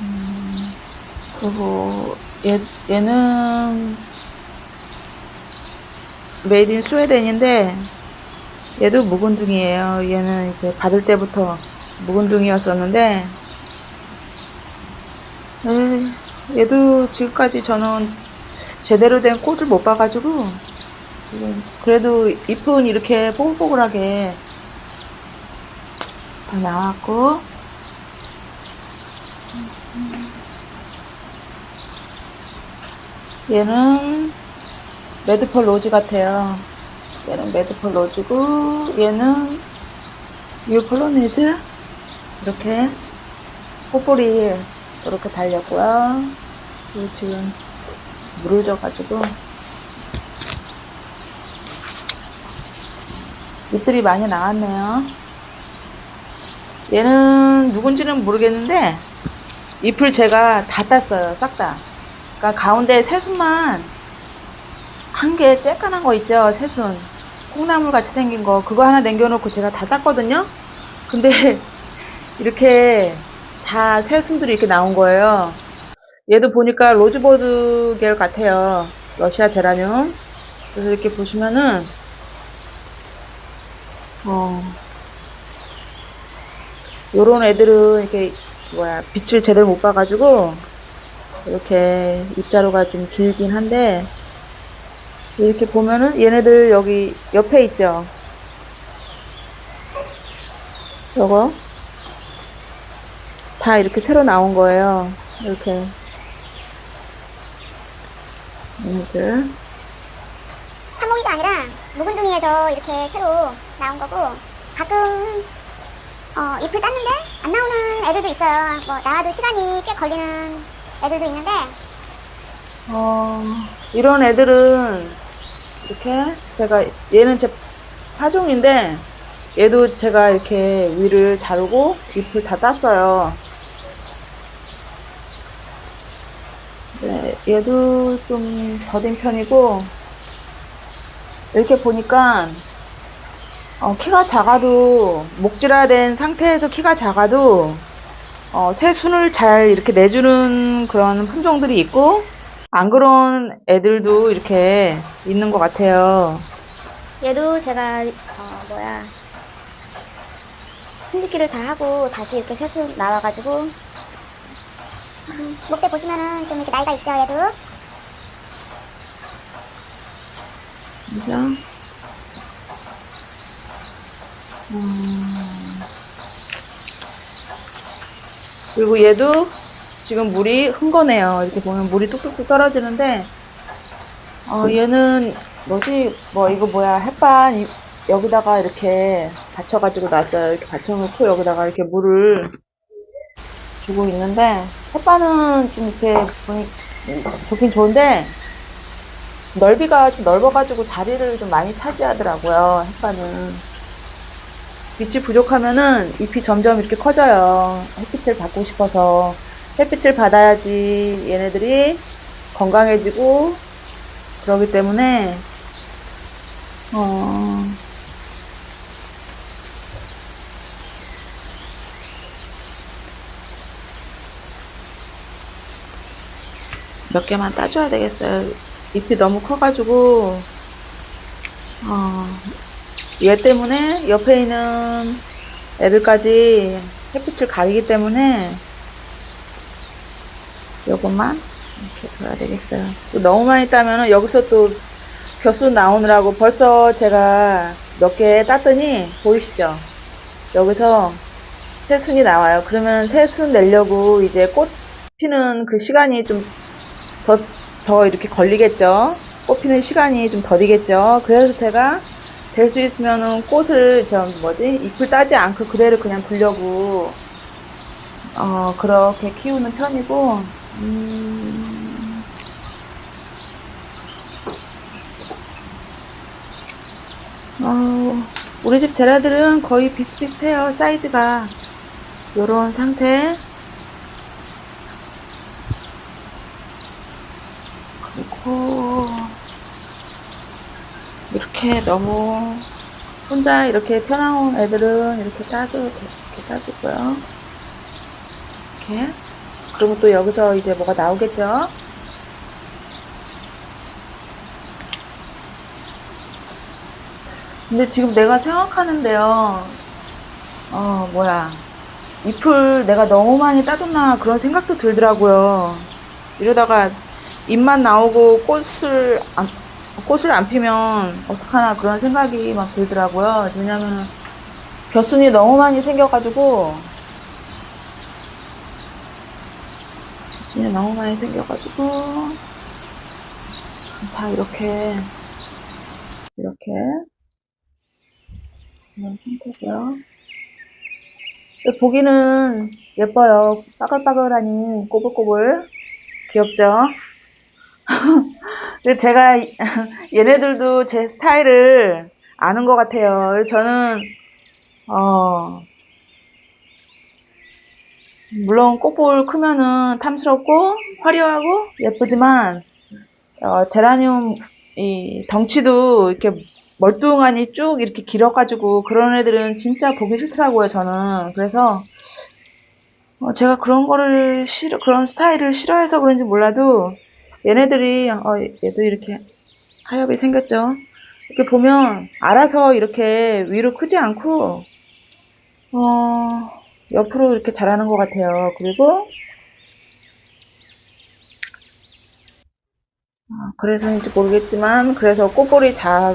음, 그리고 얘, 얘는 메이드 인 스웨덴인데 얘도 묵은둥이에요. 얘는 이제 받을 때부터 묵은둥이였었는데 에, 얘도 지금까지 저는 제대로 된 꽃을 못 봐가지고 그래도 잎은 이렇게 뽀글뽀글하게 다 나왔고 얘는 매드펄 로즈 같아요. 얘는 매드펄 로즈고 얘는 뉴폴로네즈 이렇게 뽀뽀리 이렇게 달렸고요. 그리고 지금 물을 줘가지고 잎들이 많이 나왔네요. 얘는 누군지는 모르겠는데 잎을 제가 다 땄어요. 싹 다. 그러니까 가운데 새순만 한 개 쬐깐한 거 있죠. 새순. 콩나물 같이 생긴 거 그거 하나 남겨놓고 제가 다 땄거든요. 근데 이렇게 다 새순들이 이렇게 나온 거예요. 얘도 보니까 로즈보드 계열 같아요. 러시아 제라늄. 그래서 이렇게 보시면은 어 요런 애들은 이렇게 뭐야 빛을 제대로 못 봐가지고 이렇게 입자루가 좀 길긴 한데 이렇게 보면은 얘네들 여기 옆에 있죠? 요거? 다 이렇게 새로 나온 거예요. 이렇게. 얘네들. 참모기가 아니라 묵은둥이에서 이렇게 새로 나온 거고 가끔 어, 잎을 땄는데 안 나오는 애들도 있어요. 뭐 나와도 시간이 꽤 걸리는 애들도 있는데 어, 이런 애들은 이렇게 제가 얘는 제 파종인데 얘도 제가 이렇게 위를 자르고 잎을 다 땄어요. 네, 얘도 좀 더딘 편이고 이렇게 보니까 어, 키가 작아도 목질화된 상태에서 키가 작아도 어, 새순을 잘 이렇게 내주는 그런 품종들이 있고 안 그런 애들도 이렇게 있는 것 같아요. 얘도 제가 어, 뭐야 숨기기를 다 하고 다시 이렇게 새수 나와가지고 음, 목대 보시면은 좀 이렇게 나이가 있죠 얘도 그죠? 음. 그리고 얘도 지금 물이 흥건해요. 이렇게 보면 물이 뚝뚝뚝 떨어지는데, 어, 얘는 뭐지, 뭐, 이거 뭐야, 햇반 이- 여기다가 이렇게 받쳐가지고 놨어요. 이렇게 받쳐놓고 여기다가 이렇게 물을 주고 있는데, 햇반은 좀 이렇게 보니, 좋긴 좋은데, 넓이가 좀 넓어가지고 자리를 좀 많이 차지하더라고요. 햇반은. 빛이 부족하면은 잎이 점점 이렇게 커져요. 햇빛을 받고 싶어서. 햇빛을 받아야지 얘네들이 건강해지고 그러기 때문에 어 몇 개만 따줘야 되겠어요. 잎이 너무 커가지고 어, 얘 때문에 옆에 있는 애들까지 햇빛을 가리기 때문에 요것만 이렇게 둬야 되겠어요. 또 너무 많이 따면은 여기서 또 벼수 나오느라고 벌써 제가 몇 개 땄더니 보이시죠? 여기서 새순이 나와요. 그러면 새순 내려고 이제 꽃 피는 그 시간이 좀 더, 더 이렇게 걸리겠죠? 꽃 피는 시간이 좀 더디겠죠? 그래서 제가 될 수 있으면은 꽃을 저 뭐지? 잎을 따지 않고 그대로 그냥 두려고 어, 그렇게 키우는 편이고, 음, 어, 우리 집 제라들은 거의 비슷비슷해요, 사이즈가. 요런 상태. 그리고, 이렇게 너무, 혼자 이렇게 펴나온 애들은 이렇게 따줘, 이렇게 따주고요. 이렇게. 그러면 또 여기서 이제 뭐가 나오겠죠? 근데 지금 내가 생각하는데요. 어, 뭐야. 잎을 내가 너무 많이 따줬나 그런 생각도 들더라고요. 이러다가 잎만 나오고 꽃을 안, 꽃을 안 피면 어떡하나 그런 생각이 막 들더라고요. 왜냐면 벼순이 너무 많이 생겨가지고 벼순이 너무 많이 생겨가지고 다 이렇게 이렇게 이런 상태고요. 보기는 예뻐요. 빠글빠글하니 꼬불꼬불 귀엽죠? 근데 제가 얘네들도 제 스타일을 아는 것 같아요. 저는 어 물론 꽃볼 크면은 탐스럽고 화려하고 예쁘지만 어, 제라늄 이 덩치도 이렇게 멀뚱하니 쭉 이렇게 길어가지고 그런 애들은 진짜 보기 싫더라고요 저는 그래서 어, 제가 그런 거를 싫어 그런 스타일을 싫어해서 그런지 몰라도 얘네들이 어, 얘도 이렇게 하엽이 생겼죠. 이렇게 보면 알아서 이렇게 위로 크지 않고 어, 옆으로 이렇게 자라는 것 같아요. 그리고 아, 그래서인지 모르겠지만 그래서 꽃볼이 작,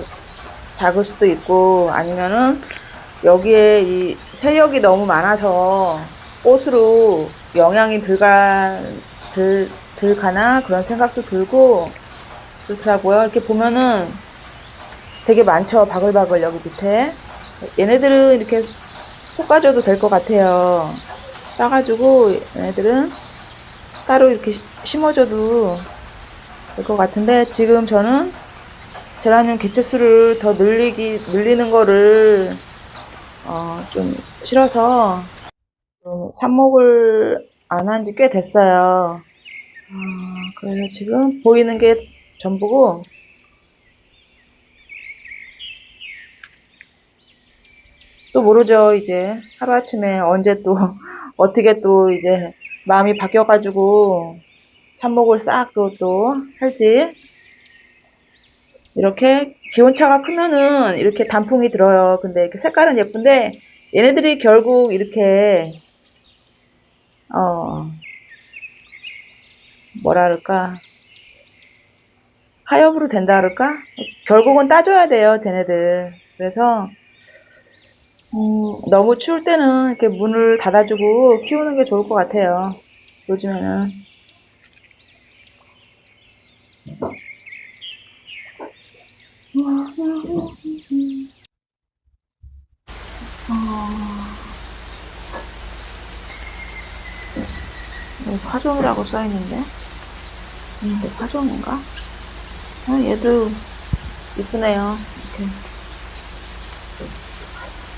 작을 수도 있고 아니면은 여기에 이 세력이 너무 많아서 꽃으로 영향이 들가 들, 들가나 그런 생각도 들고 그렇더라고요. 이렇게 보면은 되게 많죠. 바글바글 여기 밑에 얘네들은 이렇게 솎아줘도 될 것 같아요. 따가지고 얘네들은 따로 이렇게 시- 심어줘도 될 것 같은데 지금 저는 제라늄 개체수를 더 늘리기 늘리는 거를 어, 좀 싫어서 좀 삽목을 안 한 지 꽤 됐어요. 어, 그래서 지금 보이는 게 전부고. 또 모르죠 이제. 하루아침에 언제 또 어떻게 또 이제 마음이 바뀌어가지고 삽목을 싹또또 할지. 이렇게 기온차가 크면은 이렇게 단풍이 들어요. 근데 이렇게 색깔은 예쁜데 얘네들이 결국 이렇게 어 뭐라 그럴까? 하엽으로 된다 그럴까? 결국은 따줘야 돼요 쟤네들. 그래서 음, 너무 추울 때는 이렇게 문을 닫아주고 키우는 게 좋을 것 같아요 요즘에는. 여기 화종이라고 써있는데 이게 화종인가? 아, 얘도 이쁘네요. 이렇게.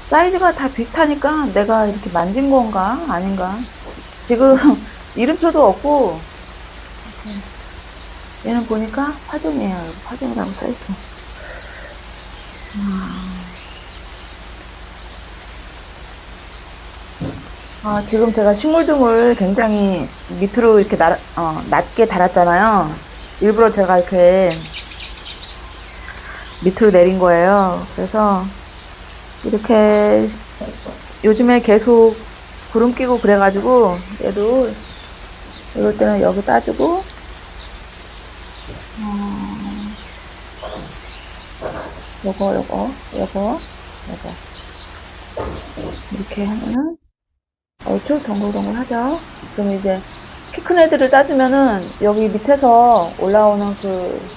사이즈가 다 비슷하니까 내가 이렇게 만진 건가? 아닌가? 지금 이름표도 없고. 이렇게. 얘는 보니까 화종이에요. 여기 화종이라고 써있어 아, 지금 제가 식물등을 굉장히 밑으로 이렇게 나, 어, 낮게 달았잖아요. 일부러 제가 이렇게 밑으로 내린 거예요. 그래서 이렇게 요즘에 계속 구름 끼고 그래가지고 얘도 이럴 때는 여기 따주고 어, 요거 요거 요거 요거 이렇게 하면은 얼추 동글동글 하죠. 그럼 이제 키 큰 애들을 따주면은 여기 밑에서 올라오는 그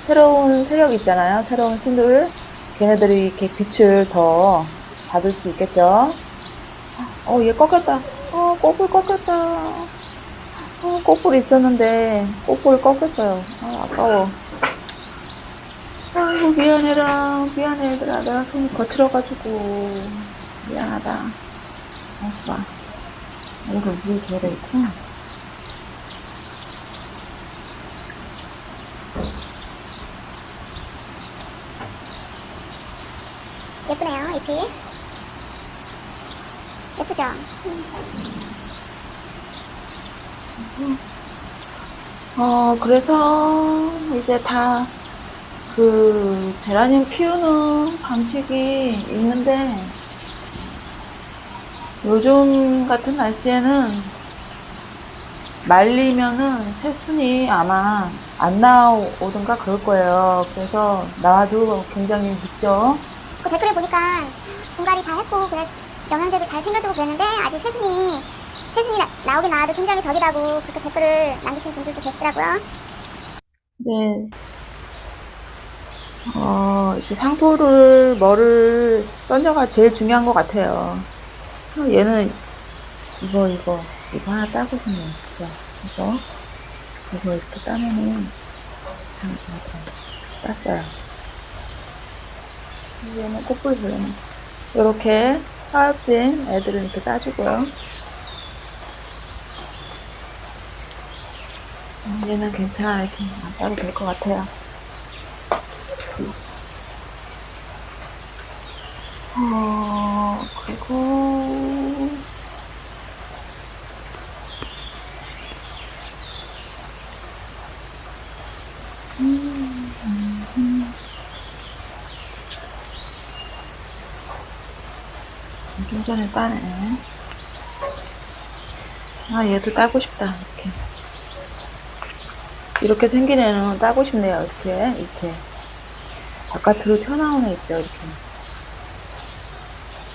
새로운 세력 있잖아요. 새로운 신들. 걔네들이 이렇게 빛을 더 받을 수 있겠죠. 어, 얘 꺾였다. 어, 꽃불 꺾였다. 어, 꽃불 있었는데 꽃불 꺾였어요. 아, 아까워. 아이고, 미안해라. 미안해, 얘들아. 내가 손이 거칠어가지고. 미안하다. 알았어. 이거 위에 개를 있구나. 예쁘네요, 잎이. 예쁘죠? 음. 어, 그래서 이제 다 그 제라늄 키우는 방식이 있는데 요즘 같은 날씨에는 말리면은 새순이 아마 안 나오든가 그럴 거예요. 그래서 나와도 굉장히 늦죠. 그 댓글에 보니까 분갈이 다 했고 그래 영양제도 잘 챙겨주고 그랬는데 아직 새순이 새순이 나, 나오긴 나와도 굉장히 덜이라고 그렇게 댓글을 남기신 분들도 계시더라고요. 네. 어, 이제 상토를, 뭐를 던져가 제일 중요한 것 같아요. 어, 얘는, 이거, 이거, 이거 하나 따거든요. 진짜. 이거. 이거 이렇게 따면은, 참, 이렇게 땄어요. 얘는 꽃불 벌레는. 이렇게 하엽진 애들은 이렇게 따주고요. 음, 얘는 괜찮아. 이렇게 안 따도 될 것 같아요. 어, 그리고, 음. 좀 전에 따네. 아, 얘도 따고 싶다. 이렇게. 이렇게 생긴 애는 따고 싶네요. 이렇게, 이렇게. 바깥으로 튀어나온 애 있죠, 이렇게.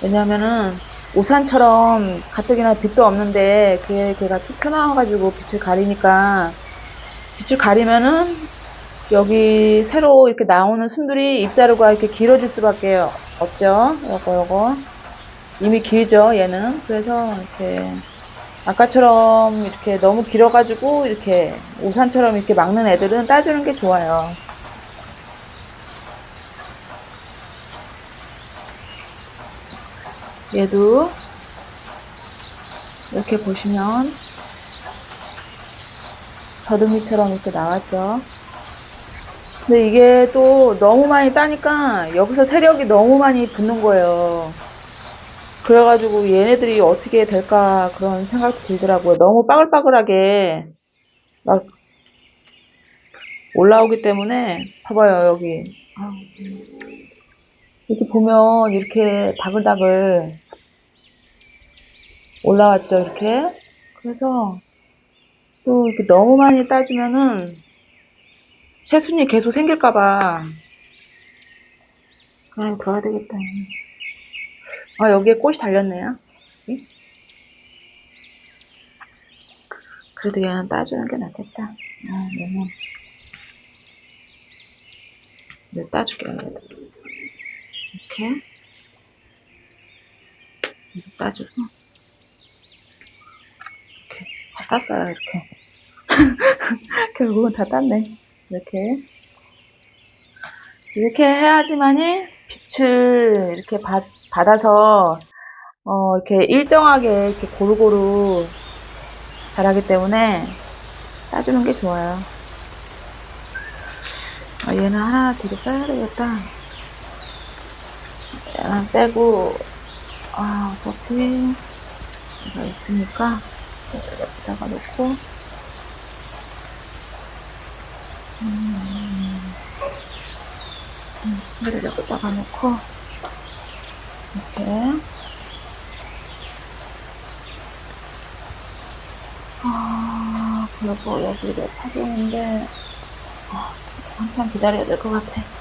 왜냐면은, 우산처럼 가뜩이나 빛도 없는데, 걔, 걔가 툭 튀어나와가지고 빛을 가리니까, 빛을 가리면은, 여기 새로 이렇게 나오는 순들이 입자루가 이렇게 길어질 수밖에 없죠. 요거, 요거. 이미 길죠, 얘는. 그래서, 이렇게, 아까처럼 이렇게 너무 길어가지고, 이렇게 우산처럼 이렇게 막는 애들은 따주는 게 좋아요. 얘도 이렇게 보시면 더듬이처럼 이렇게 나왔죠. 근데 이게 또 너무 많이 따니까 여기서 세력이 너무 많이 붙는 거예요. 그래가지고 얘네들이 어떻게 될까 그런 생각도 들더라고요. 너무 빠글빠글하게 막 올라오기 때문에 봐봐요 여기. 이렇게 보면 이렇게 다글다글 올라왔죠, 이렇게. 그래서 또 이렇게 너무 많이 따주면은 새순이 계속 생길까봐 그냥 둬야 되겠다. 아, 여기에 꽃이 달렸네요. 응? 그래도 얘는 따주는 게 낫겠다. 아, 얘는. 얘 따줄게요. 이렇게. 따주고. 이렇게. 다 땄어요, 이렇게. 결국은 다 땄네. 이렇게. 이렇게 해야지만이 빛을 이렇게 받, 받아서, 어, 이렇게 일정하게 이렇게 고루고루 자라기 때문에 따주는 게 좋아요. 아, 얘는 하나 뒤로 빼야 되겠다. 얘는 빼고, 아, 어차피, 이거 있으니까, 여기다가 놓고, 음, 음, 이를 여기다가 놓고, 이렇게. 아, 그리고 여기를 파주는데, 아, 한참 기다려야 될 것 같아.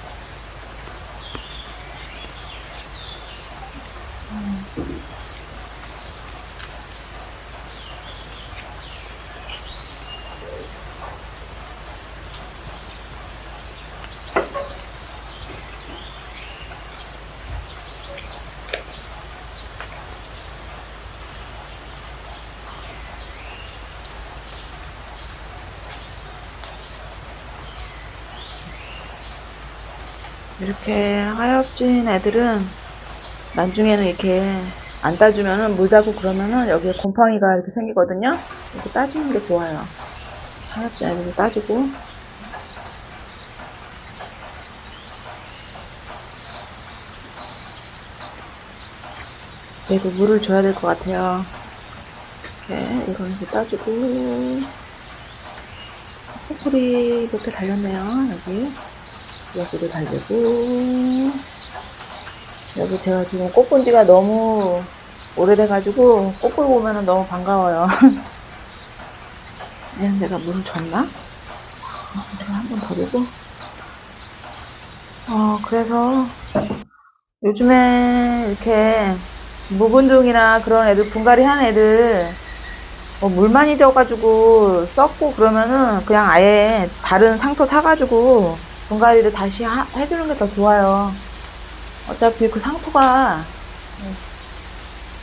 이렇게 하엽진 애들은 나중에는 이렇게 안 따주면은 물 닿고 그러면은 여기에 곰팡이가 이렇게 생기거든요. 이렇게 따주는 게 좋아요. 하엽진 애들도 따주고. 얘도 물을 줘야 될 것 같아요. 이렇게 이걸 이렇게 따주고 코풀이 이렇게 달렸네요 여기 여기도 달리고 여기 제가 지금 꽃 본 지가 너무 오래돼가지고 꽃볼 보면은 너무 반가워요 얘는 내가 물을 줬나? 어, 제가 한번 버리고 어 그래서 요즘에 이렇게 묵은둥이나 그런 애들 분갈이 한 애들 뭐 물 많이 져가지고 썩고 그러면은 그냥 아예 다른 상토 사가지고 분갈이를 다시 하- 해주는 게 더 좋아요. 어차피 그 상토가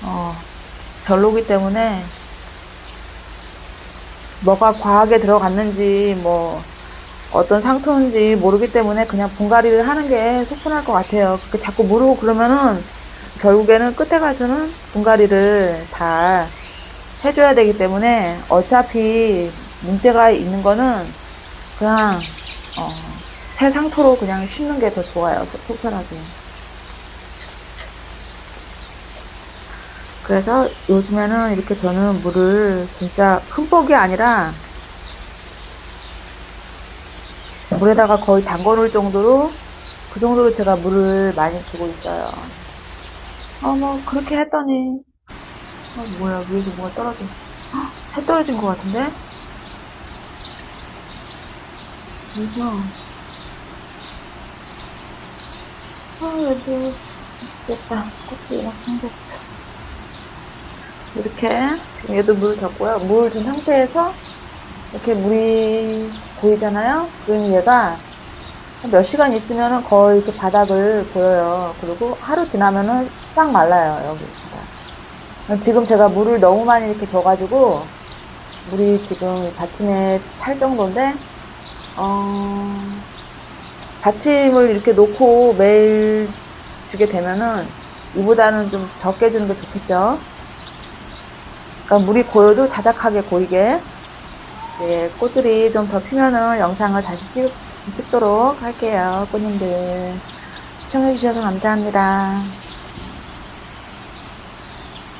어, 별로기 때문에 뭐가 과하게 들어갔는지 뭐 어떤 상토인지 모르기 때문에 그냥 분갈이를 하는 게 속편할 것 같아요. 그렇게 자꾸 모르고 그러면은 결국에는 끝에 가서는 분갈이를 다 해줘야 되기 때문에 어차피 문제가 있는 거는 그냥 어, 새 상토로 그냥 심는 게 더 좋아요. 속- 속편하게. 그래서 요즘에는 이렇게 저는 물을 진짜 흠뻑이 아니라 물에다가 거의 담궈 놓을 정도로 그 정도로 제가 물을 많이 주고 있어요. 어, 뭐, 그렇게 했더니, 어, 뭐야, 위에서 뭐가 떨어져. 헉, 새 떨어진 것 같은데? 그래서, 아, 여기, 됐다. 꽃이 막 생겼어. 이렇게, 얘도 물 줬고요. 물 준 상태에서, 이렇게 물이 고이잖아요? 그러면 얘가, 한몇 시간 있으면은 거의 이렇게 바닥을 보여요. 그리고 하루 지나면은 싹 말라요, 여기 바닥. 지금 제가 물을 너무 많이 이렇게 줘가지고, 물이 지금 받침에 찰 정도인데, 어, 받침을 이렇게 놓고 매일 주게 되면은, 이보다는 좀 적게 주는 게 좋겠죠? 그러니까 물이 고여도 자작하게 고이게, 네, 꽃들이 좀 더 피면은 영상을 다시 찍, 찍도록 할게요. 꽃님들. 시청해주셔서 감사합니다.